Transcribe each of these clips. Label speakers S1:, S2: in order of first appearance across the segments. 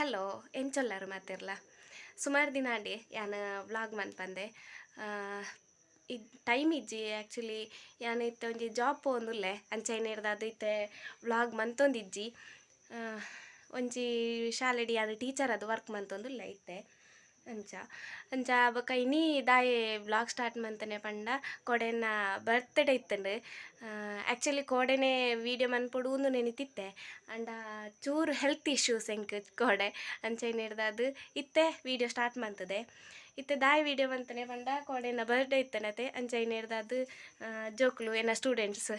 S1: Hello ಎಂಚೊಲ್ಲಾರು ಮಾತಿರ್ಲ ಸುಮಾರು ದಿನ Andy, ಯಾನ ವ್ಲಾಗ್ ಮನ್ಪಂದೆ ಇದು ಟೈಮ್ ಇಜ್ಜಿ ಆ್ಯಕ್ಚುಲಿ ಯಾನ ಇತ್ತೆ ಒಂಜಿ ಜಾಬ್ ಪೋಂದುಲ್ಲೆ ಅಂಚೈನ ಅದು ಇತ್ತೆ ವ್ಲಾಗ್ ಮಂತೊಂದು ಇಜ್ಜಿ ಒಂಜಿ ಶಾಲೆಡಿ ಯಾನ್ ಟೀಚರ್ ಅದು ವರ್ಕ್ ಮಂತೊಂದುಲ್ಲೆ ಇತ್ತೆ. ಅಂಚ. ಅಂಚ ಬೊಕ ಇನಿ ದಾಯೆ ವ್ಲಾಗ್ ಸ್ಟಾರ್ಟ್ ಮಂತನೆ ಪಂಡ ಕೊಡೆನ ಬರ್ತ್ಡೇ ಇತ್ತಂಡು. ಆಕ್ಚುಲಿ ಕೋಡೆನೆ ವೀಡಿಯೋ ಮನ್ಪೊಡು ಉಂದು ನೆನಿತಿತ್ತೆ. ಅಂಡ ಚೂರು ಹೆಲ್ತ್ ಇಶ್ಯೂಸ್ ಎಂಕ್ ಕೋಡೆ ಅಂಚೈನ ಹಿಡ್ದು ಅದು ಇತ್ತೆ ವೀಡಿಯೋ ಸ್ಟಾರ್ಟ್ ಮಂತದೆ. ಇತ್ತೆ ದಾಯೆ ವೀಡಿಯೋ ಮಂತನೆ ಪಂಡ ಕೋಡೆನ ಬರ್ತ್ಡೇ ಇತ್ತನತೆ. ಅಂಚೈನ ಹಿಡ್ದು ಅದು ಜೋಕ್ಲು ಏನ ಸ್ಟೂಡೆಂಟ್ಸ್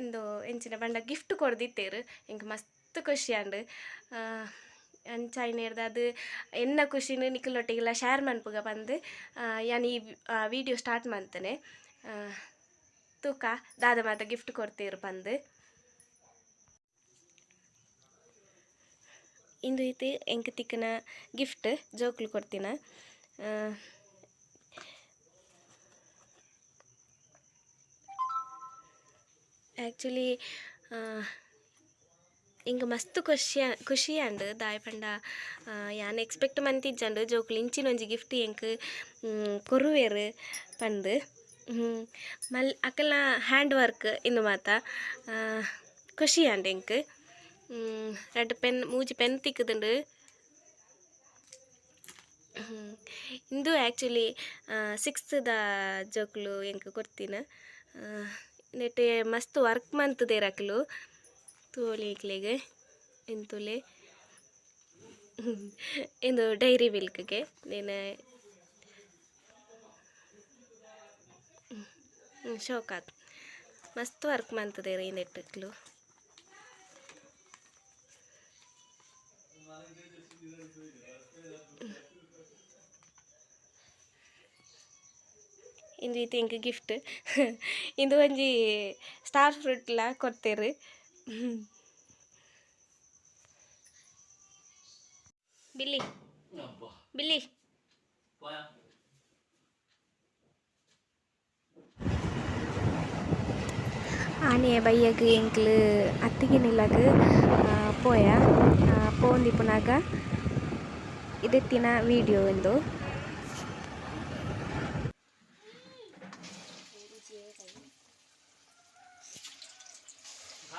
S1: ಎಂದು ಎಂಚಿನ ಪಂಡ ಗಿಫ್ಟ್ ಕೊಡ್ದಿತ್ತೇರು. ಎಂಕ್ ಮಸ್ತ್ ಖುಷಿ ಆಂಡ್ ಹಿಡ್ದು ಅದು ಎನ್ನ ಖುಷಿನ ನಿಖಿಲೊಟ್ಟಿಗೆಲ್ಲ ಶೇರ್ ಮನ್ಪುಗ ಬಂದು ಯಾನ್ ಈ ವಿಡಿಯೋ ಸ್ಟಾರ್ಟ್ ಮಾಡ್ತೇನೆ ತೂಕ ದಾದ ಮಾತ ಗಿಫ್ಟ್ ಕೊಡ್ತೀರು ಬಂದು ಇಂದು ಐತಿ ಎಂಕ್ ತಿಕ್ಕನ ಗಿಫ್ಟ್ ಜೋಕ್ಲು ಕೊಡ್ತೀನ ಆ್ಯಕ್ಚುಲಿ ಇಂಗ ಮಸ್ತ್ ಖುಷಿ ಖುಷಿ ಅಂಡ್ ದಾಯ್ ಪಂಡ ಯಾನ್ ಎಕ್ಸ್ಪೆಕ್ಟ್ ಮಂತಿಜ್ಜಂಡು ಇಂಚಿನ ಒಂಜಿ ಗಿಫ್ಟ್ ಎಂಕ್ ಕೊರುವೆರ್ ಪಂದ್. ಮಲ್ ಅಕಲ್ನ ಹ್ಯಾಂಡ್ ವರ್ಕ್ ಇಂದು ಮಾತ. ಖುಷಿ ಅಂಡ್ ಎಂಕ್. ರೆಡ್ ಪೆನ್, ಮೂಜಿ ಪೆನ್ ಹ್ಮ್. ಇಂದು ಆ್ಯಕ್ಚುಲಿ ಸಿಕ್ಸ್ತ್ದ ಜೋಕ್ಲು ಎಂಕ್ ಕೊಡ್ತೀನಿ. ನೆಟ್ಟೆ ಮಸ್ತ್ ವರ್ಕ್ ಮಂತುದೆರ್ ಅಕ್ಲು ತೋಲಿಕ್ಲೆಗ್ ಎಂತುಲೆ ಇಂದು ಡೈರಿ ಮಿಲ್ಕ್ಗೆ, ನೀನು ಶೋಕಾತ್. ಮಸ್ತ್ ವರ್ಕ್ ಮಾಡ್ತದೆ ರೀ ನೆಟ್ಟಕ್ಲು ಇಂದು ಈತ ಹಿಂಗೆ ಗಿಫ್ಟ್ ಇಂದು ಒಂಜಿ ಸ್ಟಾರ್ ಫ್ರೂಟ್ಲ ಕೊಡ್ತೇರು ಬಿಲ್ಲಿ ಬಿಲ್ಲಿ ಆನೆಯ ಬಯ್ಯಗ್ ಎಂಕ್ಲು ಅತ್ತಿಗೆ ನಿಲ್ಲಗ್ ಪೋಯ ಪೋಂದಿಪ್ಪುನಾಗ ಇದೆತ್ತಿನ ವಿಡಿಯೋ ಎಂದು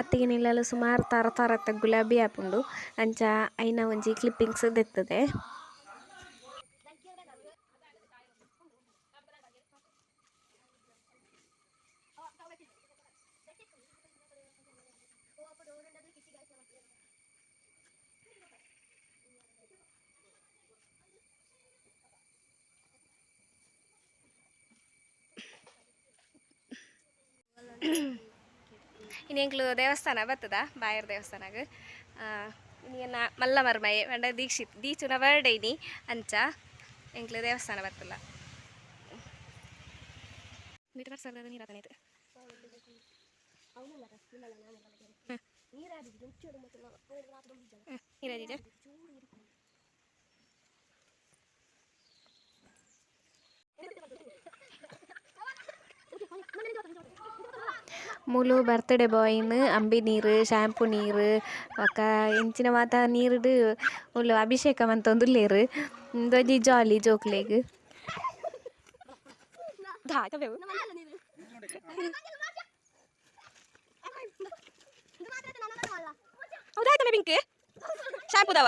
S1: ಅತ್ತಿಗೆ ನಿಲ್ಲಲು ಸುಮಾರು ತರ ತರತ್ತ ಗುಲಾಬಿ ಆಪುಂಡು ಅಂಚ ಐನ ಒಂಜಿ ಕ್ಲಿಪ್ಪಿಂಗ್ಸ್ ದೆತ್ತದೆ. ಇನ್ನೆಂಕ್ಲು ದೇವಸ್ಥಾನ ಬರ್ತದ? ಬಾಯರ್ ದೇವಸ್ಥಾನಾಗ. ಇನ್ನೇನ ಮಲ್ಲ ಮರ್ಮಯೆ ಪಂಡ ದೀಕ್ಷಿತ್ ದೀಚುನ ಬರ್ಡೇ ಇನಿ ಅಂಚ ಎಂಕ್ಲು ದೇವಸ್ಥಾನ ಬರ್ತಲ್ಲ ನೀರು ಅದನ್ನ ಇದು ನೀರಾದಿದೆ ಮೂಲು ಬರ್ತ್ಡೇ ಬಾಯ್ನ ಅಂಬಿ ನೀರು ಶ್ಯಾಂಪು ನೀರು ಅಕ್ಕ ಇಂಚಿನ ಮಾತ ನೀರುಡು ಮೂಲು ಅಭಿಷೇಕ ಮಂತೊಂದುಲ್ಲೇರು ಇಂದೊಂಜಿ ಜಾಲಿ ಜೋಕ್ಲೆಗ್ ದಾಟಬೇವು ಹೌದಾಯ್ತಲ್ಲ ಪಿಂಕ್ ಶಾಂಪುದವ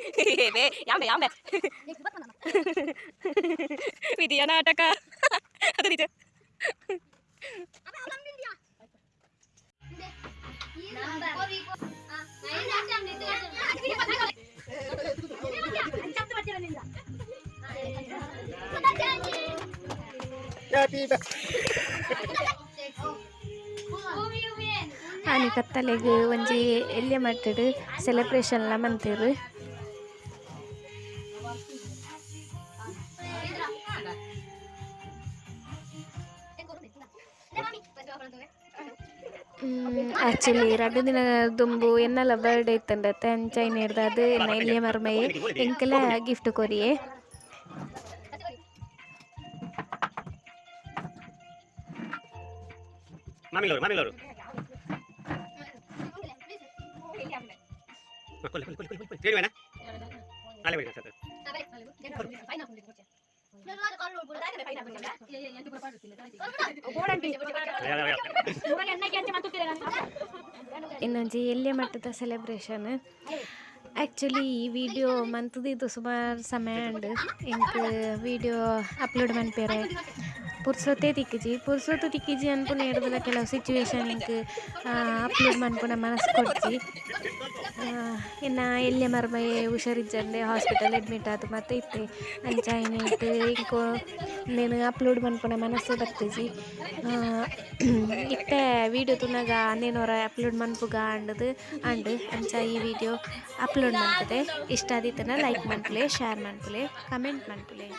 S1: ಬೇ ವಿಧಿಯ ನಾಟಕ? ಅದು ನಿಜ ಆನಿ ಕತ್ತಲೆಗ್ ಒಂಜಿ ಎಲ್ಯ ಸೆಲೆಬ್ರೇಷನ್ ಸೆಲೆಬ್ರೇಷನ್ಲ ಮಂತೆರ್. ಆಕ್ಚುಲಿ ಎರಡು ದಿನ ದುಂಬು ಎನ್ನಲ ಬರ್ಡೇ ಇತ್ತಂಡತ್ತೆ ಅಂಚೈನ ಹಿಡ್ದು ಅದು ಎನ್ನ ಎಲ್ಯ ಮರ್ಮಯೆ ಎಂಕಲ ಗಿಫ್ಟ್ ಕೊರಿಯೆ
S2: ಮಾಮಿಲವರು ಮಾಮಿಲವರು ಕೊಲ್ಲಿ ಕೊಲ್ಲಿ ಕೊಲ್ಲಿ ಕೊಲ್ಲಿ ಸೇರಿವೇನ ನಾಳೆ ಬರೀ ಸರ್
S1: ಇನ್ನೊಂಜಿ ಎಲ್ಯ ಮಟ್ಟದ ಸೆಲೆಬ್ರೇಷನ್ ಆ್ಯಕ್ಚುಲಿ ಈ ವಿಡಿಯೋ ಮಂತದಿದ್ದು ಸುಮಾರು ಸಮಯ ಉಂಡು ಎಂಕ್ ವಿಡಿಯೋ ಅಪ್ಲೋಡ್ ಮನ್ಪೇರೆ புருஷத்தே ತಿಕ್ಕಿಜಿ ಪುರ್ಸೊತ್ತು ತಿಕ್ಕಿಜಿ அனுப்பு நேரத்தில் ಕೆಲವು ಸಿಚುವೇಶನ್ ಇಂಕ್ ಅಪ್ಲೋಡ್ ಮನ್ಪುನ ಮನಸ್ಸು ಕೊಡ್ಜಿ ಇನ್ನು ಎಲ್ಲೆ ಮರ್ಮಯೆ ಹುಷಾರಿಜ್ಜಂದೆ ಹಾಸ್ಪಿಟಲ್ ಅಡ್ಮಿಟ್ ಆತು, ಮತ್ತೆ ಇತ್ತೆ ಅಂಚ ಏನಿಟ್ಟು ಇಂಕೋ ನೇನು ಅಪ್ಲೋಡ್ ಮನ್ಪುನ ಮನಸ್ಸು ಬರ್ತಜಿ. ಇತ್ತೆ ವೀಡಿಯೋ ತುನಾಗ ನೇನೋರ ಅಪ್ಲೋಡ್ ಮನ್ಪುಗ ಅಂಡದು, ಅಂಡ್ ಅಂಚ ಈ ವಿಡಿಯೋ ಅಪ್ಲೋಡ್ ಮಾಡ್ತದೆ. ಇಷ್ಟ ಆದಿತ್ತನ ಲೈಕ್ ಮಾಡ್ಪಲೆ ಶೇರ್ ಮಾಡ್ಪಲೆ ಕಮೆಂಟ್ ಮಾಡ್ಪಲೆ